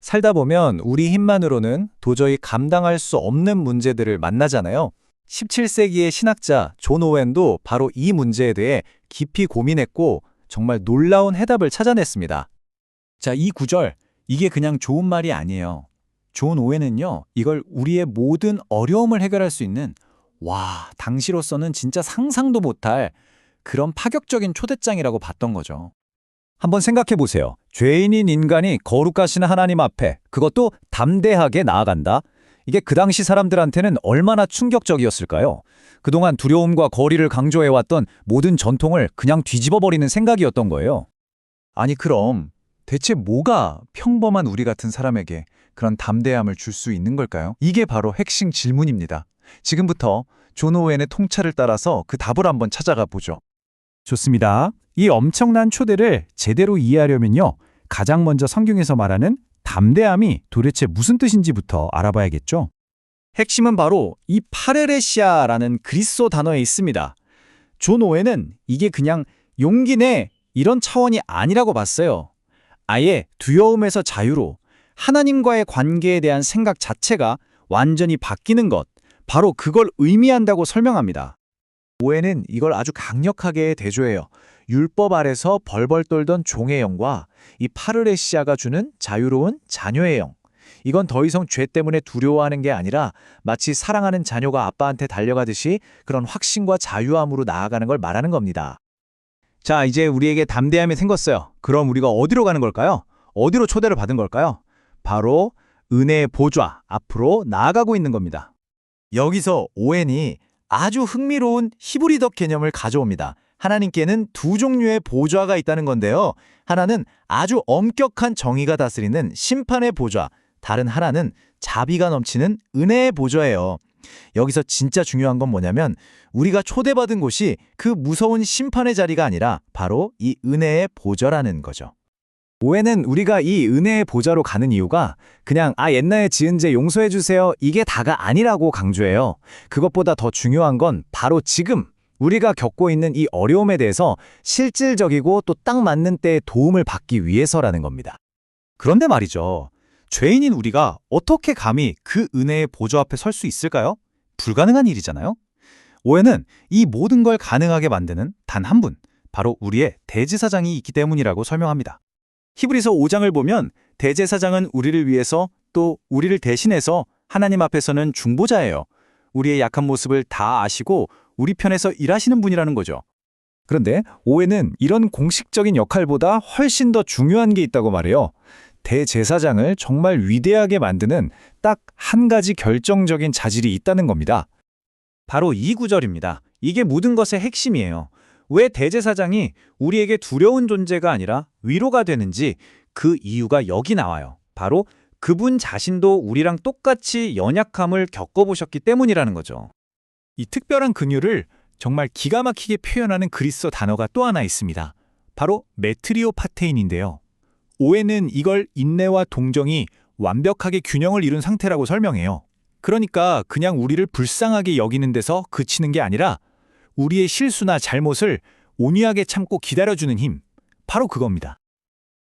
살다 보면 우리 힘만으로는 도저히 감당할 수 없는 문제들을 만나잖아요. 17세기의 신학자 존 오웬도 바로 이 문제에 대해 깊이 고민했고 정말 놀라운 해답을 찾아냈습니다. 자, 이 구절, 이게 그냥 좋은 말이 아니에요. 존 오웬은요, 이걸 우리의 모든 어려움을 해결할 수 있는, 와, 당시로서는 진짜 상상도 못할 그런 파격적인 초대장이라고 봤던 거죠. 한번 생각해 보세요. 죄인인 인간이 거룩하신 하나님 앞에 그것도 담대하게 나아간다. 이게 그 당시 사람들한테는 얼마나 충격적이었을까요? 그동안 두려움과 거리를 강조해왔던 모든 전통을 그냥 뒤집어버리는 생각이었던 거예요. 아니 그럼 대체 뭐가 평범한 우리 같은 사람에게 그런 담대함을 줄 수 있는 걸까요? 이게 바로 핵심 질문입니다. 지금부터 존 오웬의 통찰을 따라서 그 답을 한번 찾아가 보죠. 좋습니다. 이 엄청난 초대를 제대로 이해하려면요, 가장 먼저 성경에서 말하는 담대함이 도대체 무슨 뜻인지부터 알아봐야겠죠. 핵심은 바로 이 파레레시아라는 그리스어 단어에 있습니다. 존 오웬은 이게 그냥 용기네 이런 차원이 아니라고 봤어요. 아예 두려움에서 자유로 하나님과의 관계에 대한 생각 자체가 완전히 바뀌는 것, 바로 그걸 의미한다고 설명합니다. 오웬은 이걸 아주 강력하게 대조해요. 율법 아래서 벌벌 떨던 종의 영과 이 파르레시아가 주는 자유로운 자녀의 영. 이건 더 이상 죄 때문에 두려워하는 게 아니라 마치 사랑하는 자녀가 아빠한테 달려가듯이 그런 확신과 자유함으로 나아가는 걸 말하는 겁니다. 자, 이제 우리에게 담대함이 생겼어요. 그럼 우리가 어디로 가는 걸까요? 어디로 초대를 받은 걸까요? 바로 은혜의 보좌 앞으로 나아가고 있는 겁니다. 여기서 오웬이 아주 흥미로운 히브리덕 개념을 가져옵니다. 하나님께는 두 종류의 보좌가 있다는 건데요. 하나는 아주 엄격한 정의가 다스리는 심판의 보좌, 다른 하나는 자비가 넘치는 은혜의 보좌예요. 여기서 진짜 중요한 건 뭐냐면 우리가 초대받은 곳이 그 무서운 심판의 자리가 아니라 바로 이 은혜의 보좌라는 거죠. 오해는 우리가 이 은혜의 보좌로 가는 이유가 그냥 아 옛날에 지은 죄 용서해 주세요 이게 다가 아니라고 강조해요. 그것보다 더 중요한 건 바로 지금 우리가 겪고 있는 이 어려움에 대해서 실질적이고 또 딱 맞는 때에 도움을 받기 위해서라는 겁니다. 그런데 말이죠. 죄인인 우리가 어떻게 감히 그 은혜의 보좌 앞에 설 수 있을까요? 불가능한 일이잖아요. 오해는 이 모든 걸 가능하게 만드는 단 한 분, 바로 우리의 대제사장이 있기 때문이라고 설명합니다. 히브리서 5장을 보면 대제사장은 우리를 위해서 또 우리를 대신해서 하나님 앞에서는 중보자예요. 우리의 약한 모습을 다 아시고 우리 편에서 일하시는 분이라는 거죠. 그런데 오해는 이런 공식적인 역할보다 훨씬 더 중요한 게 있다고 말해요. 대제사장을 정말 위대하게 만드는 딱 한 가지 결정적인 자질이 있다는 겁니다. 바로 이 구절입니다. 이게 모든 것의 핵심이에요. 왜 대제사장이 우리에게 두려운 존재가 아니라 위로가 되는지 그 이유가 여기 나와요. 바로 그분 자신도 우리랑 똑같이 연약함을 겪어보셨기 때문이라는 거죠. 이 특별한 근유를 정말 기가 막히게 표현하는 그리스어 단어가 또 하나 있습니다. 바로 메트리오 파테인인데요. 오해는 이걸 인내와 동정이 완벽하게 균형을 이룬 상태라고 설명해요. 그러니까 그냥 우리를 불쌍하게 여기는 데서 그치는 게 아니라 우리의 실수나 잘못을 온유하게 참고 기다려주는 힘. 바로 그겁니다.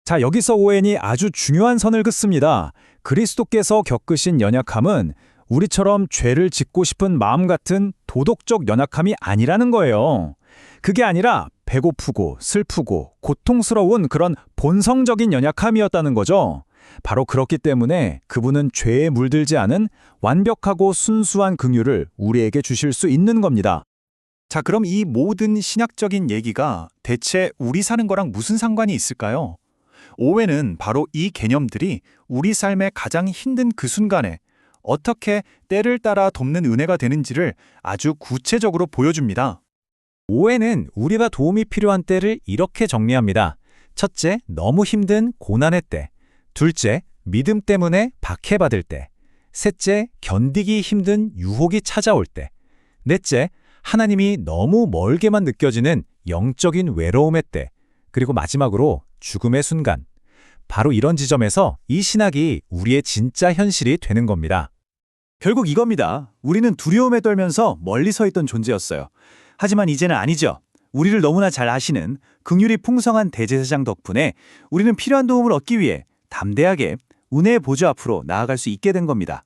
자, 여기서 오웬이 아주 중요한 선을 긋습니다. 그리스도께서 겪으신 연약함은 우리처럼 죄를 짓고 싶은 마음 같은 도덕적 연약함이 아니라는 거예요. 그게 아니라 배고프고 슬프고 고통스러운 그런 본성적인 연약함이었다는 거죠. 바로 그렇기 때문에 그분은 죄에 물들지 않은 완벽하고 순수한 긍휼을 우리에게 주실 수 있는 겁니다. 자, 그럼 이 모든 신학적인 얘기가 대체 우리 사는 거랑 무슨 상관이 있을까요? 오해는 바로 이 개념들이 우리 삶의 가장 힘든 그 순간에 어떻게 때를 따라 돕는 은혜가 되는지를 아주 구체적으로 보여줍니다. 오해는 우리가 도움이 필요한 때를 이렇게 정리합니다. 첫째, 너무 힘든 고난의 때. 둘째, 믿음 때문에 박해받을 때. 셋째, 견디기 힘든 유혹이 찾아올 때. 넷째, 하나님이 너무 멀게만 느껴지는 영적인 외로움의 때. 그리고 마지막으로 죽음의 순간. 바로 이런 지점에서 이 신학이 우리의 진짜 현실이 되는 겁니다. 결국 이겁니다. 우리는 두려움에 떨면서 멀리 서 있던 존재였어요. 하지만 이제는 아니죠. 우리를 너무나 잘 아시는 긍휼이 풍성한 대제사장 덕분에 우리는 필요한 도움을 얻기 위해 담대하게 은혜의 보좌 앞으로 나아갈 수 있게 된 겁니다.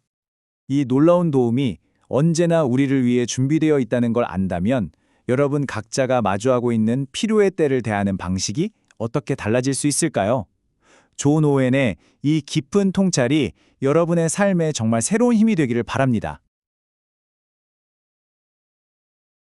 이 놀라운 도움이 언제나 우리를 위해 준비되어 있다는 걸 안다면 여러분 각자가 마주하고 있는 필요의 때를 대하는 방식이 어떻게 달라질 수 있을까요? 존 오웬의 이 깊은 통찰이 여러분의 삶에 정말 새로운 힘이 되기를 바랍니다.